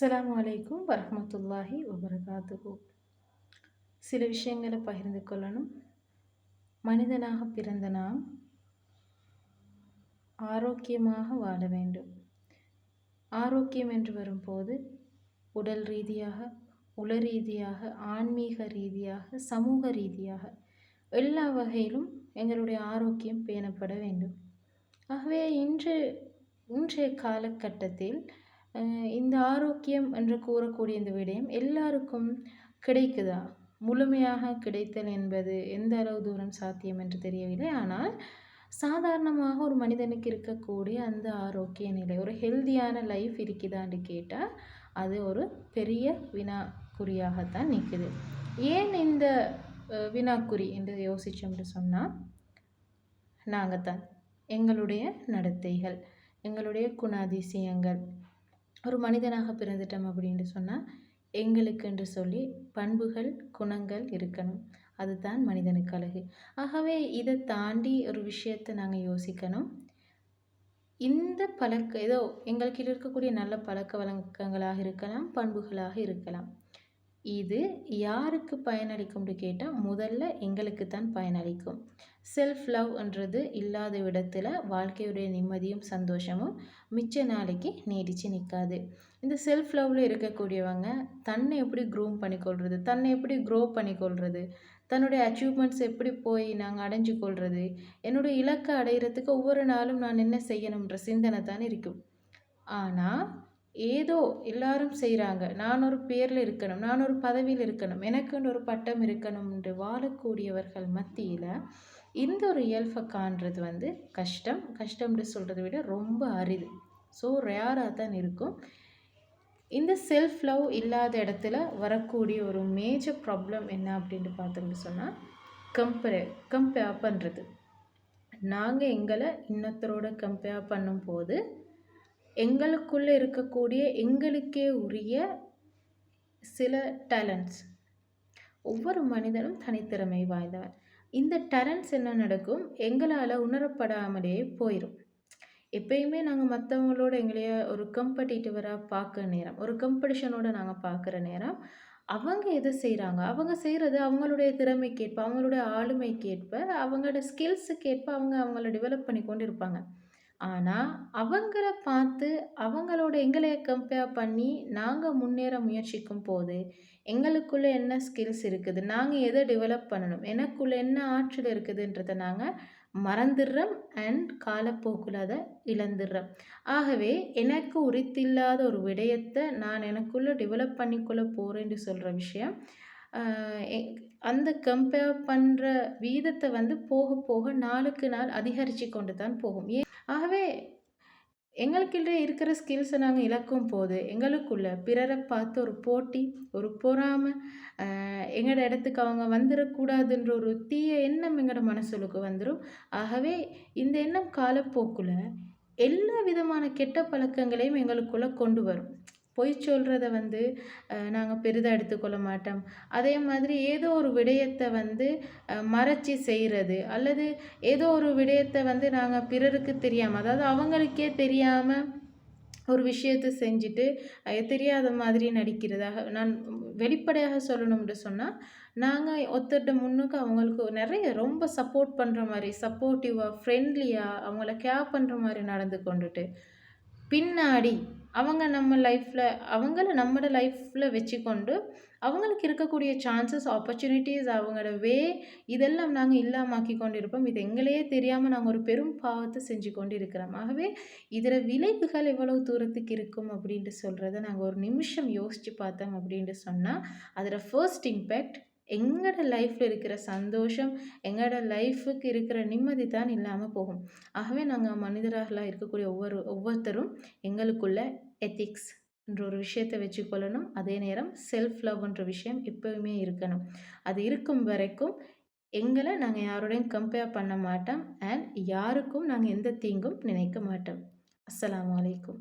அஸ்லாம் அலைக்கும் வரமத்துல்லாஹி வபரகாத்துஹு. சில விஷயங்களை பகிர்ந்து கொள்ளணும். மனிதனாக பிறந்த நாம் ஆரோக்கியமாக வாழ வேண்டும். ஆரோக்கியம் என்று வரும்போது உடல் ரீதியாக உள ரீதியாக ஆன்மீக ரீதியாக சமூக ரீதியாக எல்லா வகையிலும் எங்களுடைய ஆரோக்கியம் பேணப்பட வேண்டும். ஆகவே இன்று இன்றைய காலகட்டத்தில் இந்த ஆரோக்கியம் என்று கூறக்கூடிய இந்த விடயம் எல்லாருக்கும் கிடைக்குதா? முழுமையாக கிடைத்தல் என்பது எந்த அளவு தூரம் சாத்தியம் என்று தெரியவில்லை. ஆனால் சாதாரணமாக ஒரு மனிதனுக்கு இருக்கக்கூடிய அந்த ஆரோக்கிய நிலை ஒரு ஹெல்தியான லைஃப் இருக்குதான்னு கேட்டால் அது ஒரு பெரிய வினாக்குறியாகத்தான் நிற்குது. ஏன் இந்த வினாக்குறி என்று யோசித்தோம்னு சொன்னால் நாங்கள் தான் எங்களுடைய நடத்தைகள் எங்களுடைய குணாதிசயங்கள் ஒரு மனிதனாக பிறந்துட்டோம் அப்படின்னு சொன்னால் எங்களுக்கென்று சொல்லி பண்புகள் குணங்கள் இருக்கணும். அதுதான் மனிதனுக்கு அழகு. ஆகவே இதை தாண்டி ஒரு விஷயத்தை நாங்கள் யோசிக்கணும். இந்த பழக்க ஏதோ எங்கள்கிட்ட இருக்கக்கூடிய நல்ல பழக்க வழக்கங்களாக இருக்கலாம் பண்புகளாக இருக்கலாம். இது யாருக்கு பயனளிக்கும்னு கேட்டால் முதல்ல எங்களுக்கு தான் பயனளிக்கும் செல்ஃப் லவ்ன்றது இல்லாத விடத்தில் வாழ்க்கையுடைய நிம்மதியும் சந்தோஷமும் மிச்ச நாளைக்கு நீடிச்சு நிற்காது இந்த செல்ஃப் லவ்வில் இருக்கக்கூடியவங்க தன்னை எப்படி க்ரூம் பண்ணிக்கொள்வது தன்னை எப்படி க்ரோ பண்ணிக்கொள்வது தன்னுடைய அச்சீவ்மெண்ட்ஸ் எப்படி போய் நாங்கள் அடைஞ்சு கொள்வது என்னுடைய இலக்கை அடையிறதுக்கு ஒவ்வொரு நாளும் நான் என்ன செய்யணுன்ற சிந்தனை தான் இருக்கும். ஆனால் ஏதோ எல்லாரும் செய்கிறாங்க நான் ஒரு பேரில் இருக்கணும் நான் ஒரு பதவியில் இருக்கணும் எனக்குன்னு ஒரு பட்டம் இருக்கணும் என்று வாழக்கூடியவர்கள் மத்தியில் இந்த ஒரு இயல்பை காண்றது வந்து கஷ்டம். கஷ்டம்னு சொல்கிறத விட ரொம்ப அரிது. ஸோ ரேராக தான் இருக்கும். இந்த செல்ஃப் லவ் இல்லாத இடத்துல வரக்கூடிய ஒரு மேஜர் ப்ராப்ளம் என்ன அப்படின்ட்டு பார்த்தோம்னு சொன்னால் கம்பேர் கம்பேர் பண்ணுறது. நாங்கள் எங்களை இன்னொருத்தரோட கம்பேர் பண்ணும்போது எங்களுக்குள்ளே இருக்கக்கூடிய எங்களுக்கே உரிய சில டேலண்ட்ஸ் ஒவ்வொரு மனிதனும் தனித்திறமை வாய்ந்தவன் இந்த டேலண்ட்ஸ் என்ன நடக்கும்? எங்களால் உணரப்படாமலே போயிடும் எப்பயுமே நாங்கள் மற்றவங்களோட எங்களைய ஒரு கம்படிட்டிவராக பார்க்குற நேரம் ஒரு கம்படிஷனோட நாங்கள் பார்க்குற நேரம் அவங்க எதை செய்கிறாங்க அவங்க செய்கிறது அவங்களுடைய திறமைக்கேற்ப அவங்களுடைய ஆளுமைக்கேற்ப அவங்களோட ஸ்கில்ஸுக்கேற்ப அவங்க அவங்கள டெவலப் பண்ணி கொண்டு இருப்பாங்க ஆனால் அவங்கள பார்த்து அவங்களோட எங்களைய கம்பேர் பண்ணி நாங்கள் முன்னேற முயற்சிக்கும் போது எங்களுக்குள்ளே என்ன ஸ்கில்ஸ் இருக்குது நாங்கள் எதை டெவலப் பண்ணணும் எனக்குள்ளே என்ன ஆற்றல் இருக்குதுன்றத நாங்கள் மறந்துடுறோம் அண்ட் காலப்போக்கில் அதை இழந்துடுறோம். ஆகவே எனக்கு உரித்தில்லாத ஒரு விடயத்தை நான் எனக்குள்ளே டெவலப் பண்ணிக்கொள்ள போகிறேன்னு சொல்கிற விஷயம் அந்த கம்பேர் பண்ணுற வீதத்தை வந்து போக போக நாளுக்கு நாள் அதிகரித்து கொண்டு தான் போகும். ஏ ஆகவே எங்களுக்குள்ள இருக்கிற ஸ்கில்ஸை நாங்கள் இழக்கும் போது எங்களுக்குள்ள பிறரை பார்த்து ஒரு போட்டி ஒரு பொறாமை எங்களோட இடத்துக்கு அவங்க வந்துடக்கூடாதுன்ற ஒரு தீய எண்ணம் எங்களோட மனசுலுக்கு வந்துடும் ஆகவே இந்த எண்ணம் காலப்போக்கில் எல்லா விதமான கெட்ட பழக்கங்களையும் எங்களுக்குள்ளே கொண்டு வரும். பொய் சொல்கிறத வந்து நாங்கள் பெரிதாக எடுத்துக்கொள்ள மாட்டோம். அதே மாதிரி ஏதோ ஒரு விடயத்தை வந்து மறைச்சி செய்கிறது அல்லது ஏதோ ஒரு விடயத்தை வந்து நாங்கள் பிறருக்கு தெரியாமல் அதாவது அவங்களுக்கே தெரியாமல் ஒரு விஷயத்தை செஞ்சுட்டு தெரியாத மாதிரி நடிக்கிறதாக நான் வெளிப்படையாக சொல்லணும்னு சொன்னால் நாங்கள் ஒருத்தர்கிட்ட முன்னுக்கு அவங்களுக்கு நிறைய ரொம்ப சப்போர்ட் பண்ணுற மாதிரி சப்போர்ட்டிவாக ஃப்ரெண்ட்லியாக அவங்கள கேர் பண்ணுற மாதிரி நடந்து கொண்டுட்டு பின்னாடி அவங்க நம்ம லைஃப்பில் அவங்கள நம்மளோட லைஃப்பில் வச்சுக்கொண்டு அவங்களுக்கு இருக்கக்கூடிய சான்சஸ் ஆப்பர்ச்சுனிட்டிஸ் அவங்களோட வே இதெல்லாம் நாங்கள் இல்லாமாக்கி கொண்டு இருப்போம் இது எங்களையே தெரியாமல் நாங்கள் ஒரு பெரும் பாவத்தை செஞ்சு கொண்டு இருக்கிறோம் ஆகவே இதில் விளைவுகள் எவ்வளவு தூரத்துக்கு இருக்கும் அப்படின்ட்டு சொல்கிறத நாங்கள் ஒரு நிமிஷம் யோசித்து பார்த்தோம் அப்படின்ட்டு சொன்னால் அதில் ஃபர்ஸ்ட் இம்பேக்ட் எங்களோட லைஃப்பில் இருக்கிற சந்தோஷம் எங்களோட லைஃபுக்கு இருக்கிற நிம்மதி தான் இல்லாமல் போகும். ஆகவே நாங்கள் மனிதர்களாக இருக்கக்கூடிய ஒவ்வொரு ஒவ்வொருத்தரும் எங்களுக்குள்ள எத்திக்ஸ் என்ற ஒரு விஷயத்தை வச்சுக்கொள்ளணும். அதே நேரம் செல்ஃப் லவ்ன்ற விஷயம் எப்போவுமே இருக்கணும். அது இருக்கும் வரைக்கும் எங்களை நாங்கள் யாரோடையும் கம்பேர் பண்ண மாட்டோம். அண்ட் யாருக்கும் நாங்கள் எந்த தீங்கும் நினைக்க மாட்டோம். அஸ்லாம் அலைக்கும்.